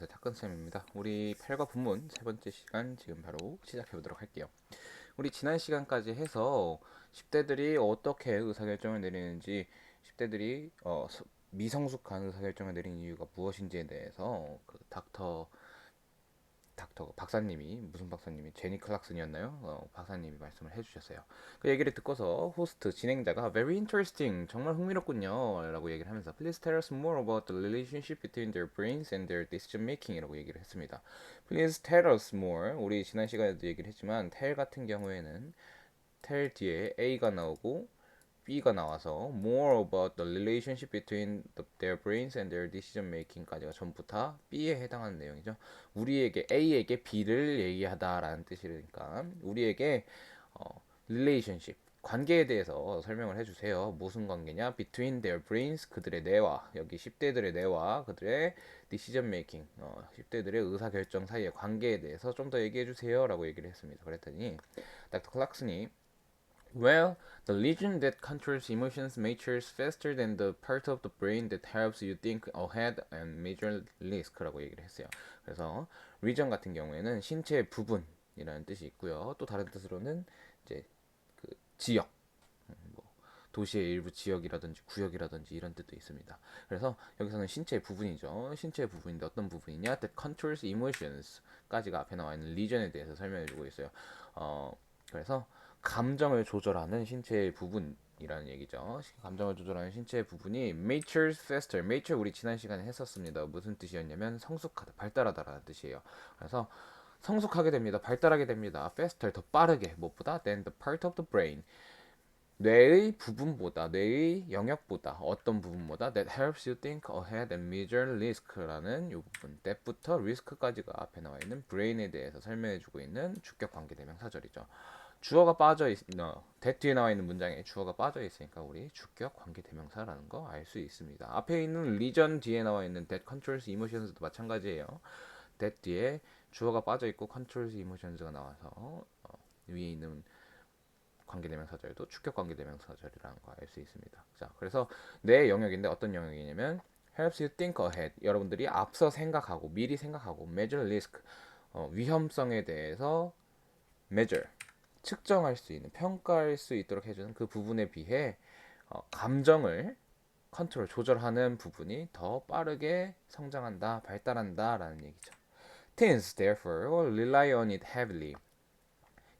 안녕하세요. 탁근쌤입니다. 우리 8과 분문 세 번째 시간 지금 바로 시작해 보도록 할게요. 우리 지난 시간까지 해서 10대들이 어떻게 의사결정을 내리는지 10대들이 어, 서- 미성숙한 의사결정을 내리는 이유가 무엇인지에 대해서 그 닥터 닥터 박사님이 무슨 박사님이 제니 클락슨이었나요? 어, 박사님이 말씀을 해주셨어요. 그 얘기를 듣고서 호스트 진행자가 very interesting 정말 흥미롭군요라고 얘기를 하면서 please tell us more about the relationship between their brains and their decision making이라고 얘기를 했습니다. please tell us more 우리 지난 시간에도 얘기를 했지만 tell 같은 경우에는 tell 뒤에 a가 나오고 B가 나와서 more about the relationship between the, their brains and their decision making까지가 전부 다 B에 해당하는 내용이죠. 우리에게 A에게 B를 얘기하다라는 뜻이니까 우리에게 어, relationship 관계에 대해서 설명을 해주세요. 무슨 관계냐? Between their brains 그들의 뇌와 여기 10대들의 뇌와 그들의 decision making 어, 10대들의 의사 결정 사이의 관계에 대해서 좀 더 얘기해 주세요 라고 얘기를 했습니다. 그랬더니 닥터 클락슨이 Well, the region that controls emotions matures faster than the part of the brain that helps you think ahead and measure risk라고 얘기를 했어요. 그래서 region 같은 경우에는 신체 부분이라는 뜻이 있고요. 또 다른 뜻으로는 이제 그 지역, 음, 뭐 도시의 일부 지역이라든지 구역이라든지 이런 뜻도 있습니다. 그래서 여기서는 신체의 부분이죠. 신체의 부분인데 어떤 부분이냐? That controls emotions까지가 앞에 나와 있는 region에 대해서 설명해주고 있어요. 어, 그래서 감정을 조절하는 신체의 부분이라는 얘기죠. 감정을 조절하는 신체의 부분이 matures faster. mature 우리 지난 시간에 했었습니다. 무슨 뜻이었냐면 성숙하다, 발달하다라는 뜻이에요. 그래서 성숙하게 됩니다. 발달하게 됩니다. faster 더 빠르게 무엇보다 than the part of the brain. 뇌의 부분보다 뇌의 영역보다 어떤 부분보다 that helps you think ahead and measure risk라는 이 부분 that부터 risk까지가 앞에 나와 있는 brain에 대해서 설명해주고 있는 주격 관계 대명 사절이죠. 주어가 빠져 있, 어, that 뒤에 나와 있는 문장에 주어가 빠져 있으니까 우리 주격 관계 대명사라는 거 알 수 있습니다. 앞에 있는 region 뒤에 나와 있는 that controls emotions도 마찬가지예요. that 뒤에 주어가 빠져 있고 controls emotions가 나와서 어, 위에 있는 관계 대명사절도 축격 관계 대명사절이라는 거 알 수 있습니다. 자, 그래서 내 영역인데 어떤 영역이냐면 helps you think ahead. 여러분들이 앞서 생각하고 미리 생각하고 measure risk 어, 위험성에 대해서 measure 측정할 수 있는 평가할 수 있도록 해주는 그 부분에 비해 어, 감정을 컨트롤 조절하는 부분이 더 빠르게 성장한다 발달한다라는 얘기죠. Teens therefore rely on it heavily.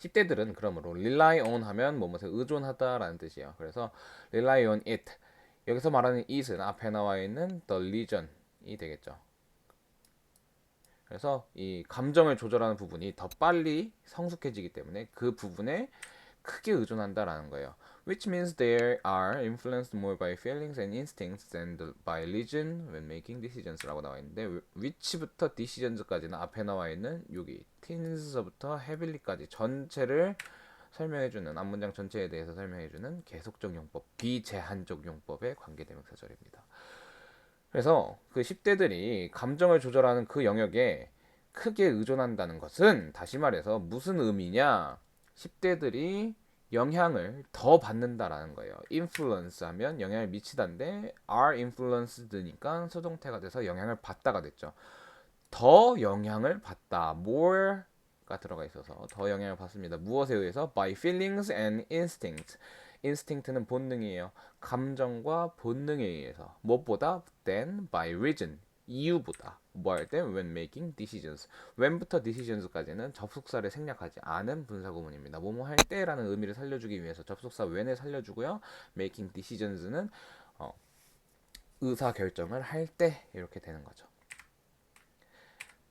10대들은 그러므로 rely on 하면 뭐뭐에 의존하다라는 뜻이에요. 그래서 rely on it 여기서 말하는 it은 앞에 나와 있는 the region이 되겠죠. 그래서 이 감정을 조절하는 부분이 더 빨리 성숙해지기 때문에 그 부분에 크게 의존한다라는 거예요. Which means they are influenced more by feelings and instincts than by religion when making decisions.라고 나와 있는데 which부터 decisions까지는 앞에 나와 있는 여기 teens서부터 heavily까지 전체를 설명해주는 앞문장 전체에 대해서 설명해주는 계속적 용법, 비제한적 용법의 관계대명사절입니다. 그래서 그 10대들이 감정을 조절하는 그 영역에 크게 의존한다는 것은 다시 말해서 무슨 의미냐? 10대들이 영향을 더 받는다라는 거예요. influence 하면 영향을 미치다인데 are influenced니까 수동태가 돼서 영향을 받다가 됐죠. 더 영향을 받다. more가 들어가 있어서 더 영향을 받습니다. 무엇에 의해서? by feelings and instinct는 본능이에요. 감정과 본능에 의해서 무엇보다 than by reason. 이유보다 뭐 할 때 when making decisions. when부터 decisions까지는 접속사를 생략하지 않은 분사 구문입니다. 뭐뭐 할 때라는 의미를 살려주기 위해서 접속사 when을 살려주고요. making decisions는 어, 의사 결정을 할 때 이렇게 되는 거죠.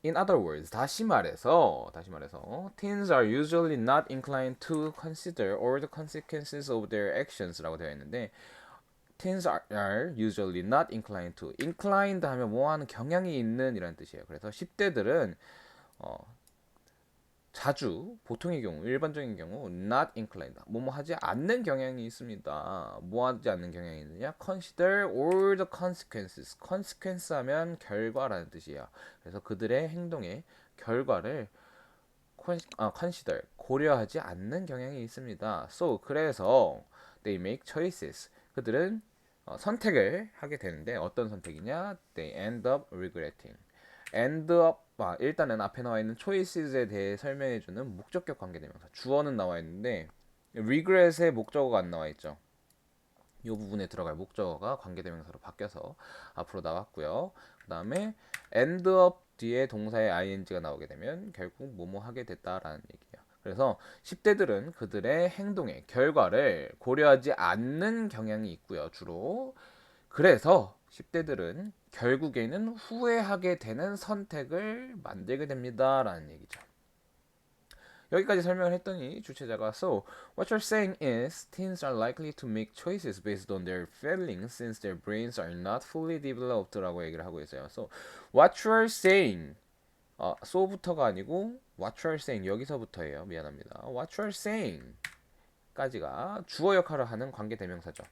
In other words, 다시 말해서 다시 말해서 teens are usually not inclined to consider all the consequences of their actions라고 되어 있는데 teens are, are usually not inclined to inclined 하면 뭐 하는 경향이 있는 이라는 뜻이에요. 그래서 10대들은 어, 자주 보통의 경우 일반적인 경우 not inclined 뭐뭐 하지 않는 경향이 있습니다. 뭐 하지 않는 경향이 있느냐? consider all the consequences. consequence 하면 결과라는 뜻이에요. 그래서 그들의 행동의 결과를 아, consider 고려하지 않는 경향이 있습니다. So 그래서 they make choices. 그들은 어, 선택을 하게 되는데 어떤 선택이냐? They end up regretting. end up 아, 일단은 앞에 나와 있는 choices에 대해 설명해 주는 목적격 관계대명사 주어는 나와 있는데 regret의 목적어가 안 나와 있죠. 이 부분에 들어갈 목적어가 관계대명사로 바뀌어서 앞으로 나왔고요. 그 다음에 end up 뒤에 동사의 ing가 나오게 되면 결국 뭐뭐 하게 됐다라는 얘기예요. 그래서 10대들은 그들의 행동의 결과를 고려하지 않는 경향이 있고요. 주로 그래서 10대들은 결국에는 후회하게 되는 선택을 만들게 됩니다라는 얘기죠. 여기까지 설명을 했더니 주체자가 So what you're saying is teens are likely to make choices based on their feelings since their brains are not fully developed라고 얘기를 하고 있어요. So what you're saying 어, so부터가 아니고 what you're saying 여기서부터예요. 미안합니다. what you're saying 까지가 주어 역할을 하는 관계 대명사죠.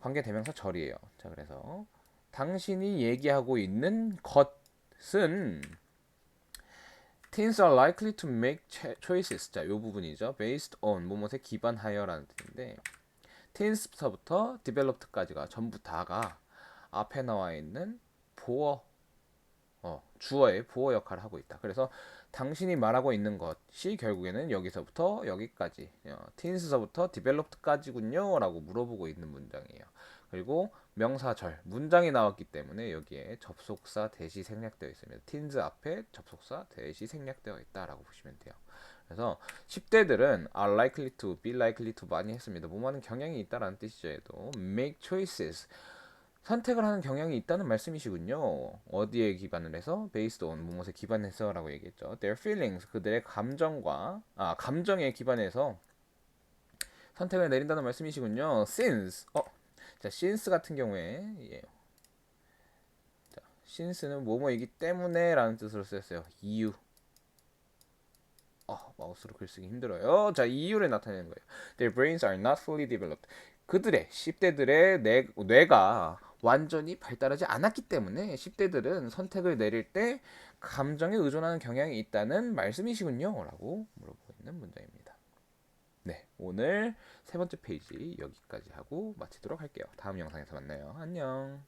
관계 대명사 절이에요. 자, 그래서 당신이 얘기하고 있는 것은 teens are likely to make choices. 자, 요 부분이죠. based on 뭐뭐에 기반하여라는 뜻인데 teens부터 developed까지가 전부 다가 앞에 나와 있는 보어 어, 주어의 보어 역할을 하고 있다. 그래서 당신이 말하고 있는 것이 결국에는 여기서부터 여기까지 어, teens서부터 developed까지군요 라고 물어보고 있는 문장이에요. 그리고 명사절 문장이 나왔기 때문에 여기에 접속사 대시 생략되어 있습니다. teens 앞에 접속사 대시 생략되어 있다라고 보시면 돼요. 그래서 10대들은 are likely to, be likely to 많이 했습니다. 뭐하는 경향이 있다라는 뜻이죠. 얘도 make choices 선택을 하는 경향이 있다는 말씀이시군요. 어디에 기반을 해서 based on 무엇에 기반해서라고 얘기했죠. their feelings 그들의 감정과 아 감정에 기반해서 선택을 내린다는 말씀이시군요. since 어, 자 since 같은 경우에 예. 자, since는 뭐뭐이기 때문에 라는 뜻으로 쓰였어요. 이유. 어, 마우스로 글쓰기 힘들어요. 자, 이유를 나타내는 거예요. Their brains are not fully developed. 그들의 10대들의 뇌, 뇌가 완전히 발달하지 않았기 때문에 10대들은 선택을 내릴 때 감정에 의존하는 경향이 있다는 말씀이시군요. 라고 물어보고 있는 문장입니다. 네, 오늘 세 번째 페이지 여기까지 하고 마치도록 할게요. 다음 영상에서 만나요. 안녕.